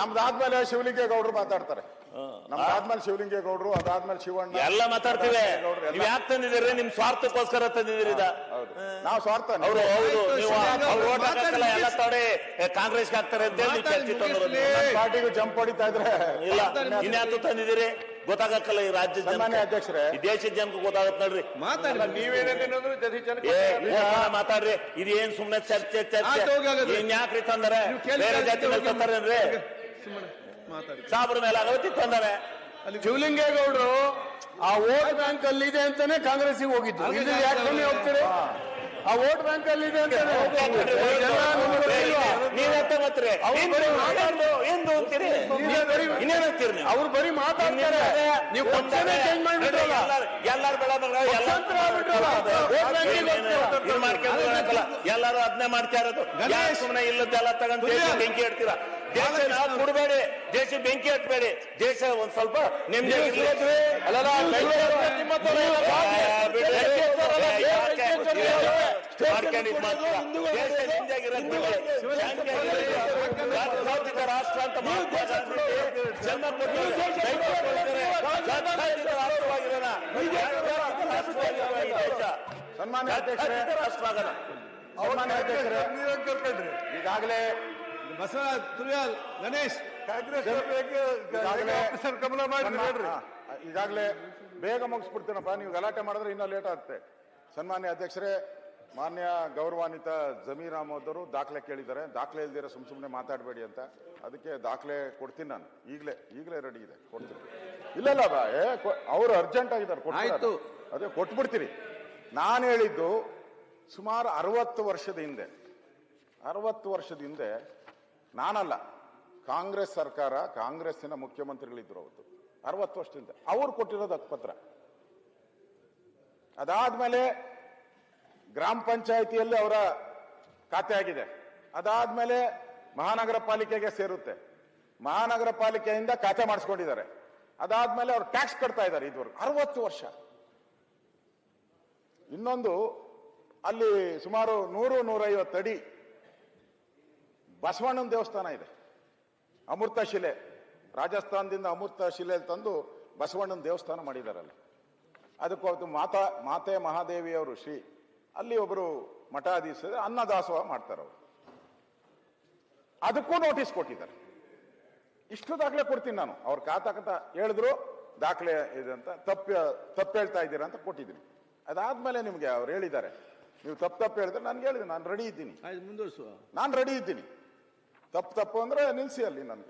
ನಮ್ದಾದ್ಮೇಲೆ ಶಿವಲಿಂಗೇಗೌಡರು ಮಾತಾಡ್ತಾರೆ. ನಮ್ದಾದ್ಮೇಲೆ ಶಿವಲಿಂಗೇಗೌಡರು ಅದಾದ್ಮೇಲೆ ಶಿವಣ್ಣ ಎಲ್ಲ ಮಾತಾಡ್ತೀವಿ. ನೀವು ಯಾಕೆ ತಂದಿದ್ದೀರಿ? ನಿಮ್ ಸ್ವಾರ್ಥಕ್ಕೋಸ್ಕರ ತಂದಿದ್ದೀರಿ ನಾವು ಸ್ವಾರ್ಥ ಅವರು ಎಲ್ಲ ತೊಡೆ ಕಾಂಗ್ರೆಸ್ ಕಾಂಗ್ರೆಸ್ಗೆ ಹಾಕ್ತಾರೆ ಅಂತ ಹೇಳಿ ಚರ್ಚೆ ತಂದ್ರು. ಪಾರ್ಟಿಗೂ ಜಂಪ್ ಹೊಡಿತಾ ಇದ್ರೆ ಇಲ್ಲ. ಇನ್ಯಾತು ತಂದಿದ್ದೀರಿ? ಗೊತ್ತಾಗಕ್ಕಲ್ಲ ಈ ರಾಜ್ಯ. ಅಧ್ಯಕ್ಷರೇ. ಈ ದೇಶದ ಜನಕ್ಕೆ ಗೊತ್ತಾಗತ್ ನೋಡ್ರಿ. ಮಾತಾಡ್ರಿ. ಇದೇನ್ ಏನ್ ಸುಮ್ನೆ ಚರ್ಚೆ ಚರ್ಚೆ. ಇನ್ಯಾಕ್ರಿ ತಂದರೆ? ಕೇಳಿ ಬೇರೆ ಜಾತಿ ತಂತಾರೇನ್ರಿ ಸಾಬ್ರ ಮೇಲೆ ಆಗವತ್ತಿ ತಂದವೆ ಶಿವಲಿಂಗೇಗೌಡರು ಆ ವೋಟ್ ಬ್ಯಾಂಕ್ ಅಲ್ಲಿ ಇದೆ ಅಂತಾನೆ ಕಾಂಗ್ರೆಸ್ಗೆ ಹೋಗಿದ್ದು ಇದು ಯಾಕೆ ಕಮ್ಮಿ ಹೋಗ್ತೀರಿ ಆ ವೋಟ್ ಬ್ಯಾಂಕ್ ಅಲ್ಲಿ ಇದೆ ಅಂತಾನೆ ನೀವೇ ಇನ್ನೇನ್ ಅಂತೀರಿ ನೀವು ಅವ್ರು ಬರೀ ಮಾತಾಡ್ತಾರೆ. ನೀವು ಪಕ್ಷನೇ ಚೇಂಜ್ ಮಾಡಿಬಿಟ್ರಲ್ಲ. ಎಲ್ಲಾರು ಬೆಳ ಪಕ್ಷಾಂತರ ಆಗ್ಬಿಟ್ರಲ್ಲ. vote bank ಗೆ ಹೋಗ್ತೀರಾ? ಇದು ಮಾಡ್ಕೊಂಡು ಎಲ್ಲಾರು ಅದನ್ನೇ ಮಾಡ್ತಾ ಇರೋದು. ಸುಮ್ಮನೆ ಇಲ್ಲದೆಲ್ಲ ತಗೊಂಡು ದೇಶ. ಬೆಂಕಿ ಇಡ್ತೀರಾ ದೇಶ ನಾವು ಕೊಡಬೇಡಿ. ದೇಶ ಬೆಂಕಿ ಹಟ್ಬೇಡಿ. ದೇಶ ಒಂದ್ ಸ್ವಲ್ಪ ನೆಮ್ಮದಿ ಅಲ್ಲಲ್ಲ, ಬೆಂಗಳೂರು ನಿಮ್ಮ ಹತ್ರ ಇಲ್ಲ. ರಾಷ್ಟ್ರ ಅಂತ ಜನ್ಮ. ಜಾತ್ಯತೀತ ರಾಷ್ಟ್ರವಾಗಿರೋಣ. ಸನ್ಮಾನ್ಯ ಅಧ್ಯಕ್ಷರೇ ಜಾತ್ಯತೀತ ರಾಷ್ಟ್ರ? ಆಗೋಣ. ಸನ್ಮಾನ್ಯ ಅಧ್ಯಕ್ಷರೇ ಈಗಾಗಲೇ ಬಸವರಾಜ್ ತುರಿಯಾಲ್ ಗಣೇಶ್. ಕಾಂಗ್ರೆಸ್ ಕಮಲ ಮಾಡಿ ಈಗಾಗಲೇ ಬೇಗ ಮುಗಿಸ್ಬಿಡ್ತೀನಪ್ಪ. ನೀವು ಗಲಾಟೆ ಮಾಡಿದ್ರೆ ಇನ್ನೂ ಲೇಟ್ ಆಗುತ್ತೆ. ಸನ್ಮಾನ್ಯ ಅಧ್ಯಕ್ಷರೇ ಮಾನ್ಯ ಗೌರವಾನ್ವಿತ ಜಮೀರ್ ಅಹಮದ್ ಅವರು ದಾಖಲೆ ಕೇಳಿದ್ದಾರೆ. ದಾಖಲೆ ಇಲ್ದಿರ ಸುಮ್ ಸುಮ್ನೆ ಮಾತಾಡಬೇಡಿ ಅಂತ. ಅದಕ್ಕೆ ದಾಖಲೆ ಕೊಡ್ತೀನಿ ನಾನು. ಈಗಲೇ ಈಗಲೇ ರೆಡಿ ಇದೆ. ಕೊಡ್ತೀನಿ. ಇಲ್ಲ ಇಲ್ಲ ಏ ಅವರು ಅರ್ಜೆಂಟ್ ಆಗಿದ್ದಾರೆ. ಕೊಟ್ಟು. ಅದೇ ಕೊಟ್ಬಿಡ್ತೀನಿ. ನಾನು ಹೇಳಿದ್ದು ಸುಮಾರು ಅರವತ್ತು ವರ್ಷದ ಹಿಂದೆ ಅರವತ್ತು ವರ್ಷದ ಹಿಂದೆ ನಾನಲ್ಲ ಕಾಂಗ್ರೆಸ್ ಸರ್ಕಾರ ಕಾಂಗ್ರೆಸ್ಸಿನ ಮುಖ್ಯಮಂತ್ರಿಗಳಿದ್ರು ಅವತ್ತು. ಅರವತ್ತು ವರ್ಷದಿಂದ. ಅವ್ರು ಕೊಟ್ಟಿರೋದು ಹಕ್ಕುಪತ್ರ ಅದಾದ್ಮೇಲೆ ಗ್ರಾಮ ಪಂಚಾಯಿತಿಯಲ್ಲಿ ಅವರ ಖಾತೆ ಆಗಿದೆ. ಅದಾದ್ಮೇಲೆ ಮಹಾನಗರ ಪಾಲಿಕೆಗೆ ಸೇರುತ್ತೆ. ಮಹಾನಗರ ಪಾಲಿಕೆಯಿಂದ ಖಾತೆ ಮಾಡಿಸ್ಕೊಂಡಿದ್ದಾರೆ. ಅದಾದ್ಮೇಲೆ ಅವರು ಟ್ಯಾಕ್ಸ್ ಕಟ್ತಾ ಇದ್ದಾರೆ ಇದುವರೆಗೂ. ಅರವತ್ತು ವರ್ಷ. ಇನ್ನೊಂದು ಅಲ್ಲಿ ಸುಮಾರು ನೂರು ನೂರೈವತ್ತು ಅಡಿ ಬಸವಣ್ಣನ ದೇವಸ್ಥಾನ ಇದೆ. ಅಮೃತ ಶಿಲೆ. ರಾಜಸ್ಥಾನದಿಂದ ಅಮೃತ ಶಿಲೆ ತಂದು ಬಸವಣ್ಣನ ದೇವಸ್ಥಾನ ಮಾಡಿದ್ದಾರೆ ಅಲ್ಲಿ. ಅವತ್ತು ಮಾತಾ, ಮಾತೆ ಮಹಾದೇವಿಯವರು ಶ್ರೀ ಅಲ್ಲಿ ಒಬ್ಬರು ಮಠಾಧೀಶ ಅನ್ನದಾಸೋಹ ಮಾಡ್ತಾರೆ ಅವರು. ಅದಕ್ಕೂ ನೋಟಿಸ್ ಕೊಟ್ಟಿದ್ದಾರೆ. ಇಷ್ಟು ದಾಖಲೆ ಕೊಡ್ತೀನಿ ನಾನು. ಅವ್ರ ಕಾತಕಂತ ಹೇಳಿದ್ರು ದಾಖಲೆ ಇದೆ ಅಂತ ತಪ್ಪು ತಪ್ಪು ಹೇಳ್ತಾ ಇದ್ದೀರಾ ಅಂತ ಕೊಟ್ಟಿದ್ದೀನಿ. ಅದಾದ್ಮೇಲೆ ನಿಮ್ಗೆ ಅವ್ರು ಹೇಳಿದ್ದಾರೆ. ನೀವು ತಪ್ಪು ತಪ್ಪು ಹೇಳಿದ್ರೆ ನನ್ಗೆ ಹೇಳಿದೆ ನಾನು ರೆಡಿ ಇದ್ದೀನಿ. ನಾನು ರೆಡಿ ಇದ್ದೀನಿ. ತಪ್ಪು ತಪ್ಪು ಅಂದ್ರೆ ನಿಲ್ಸಿ ಅಲ್ಲಿ ನನ್ಗೆ.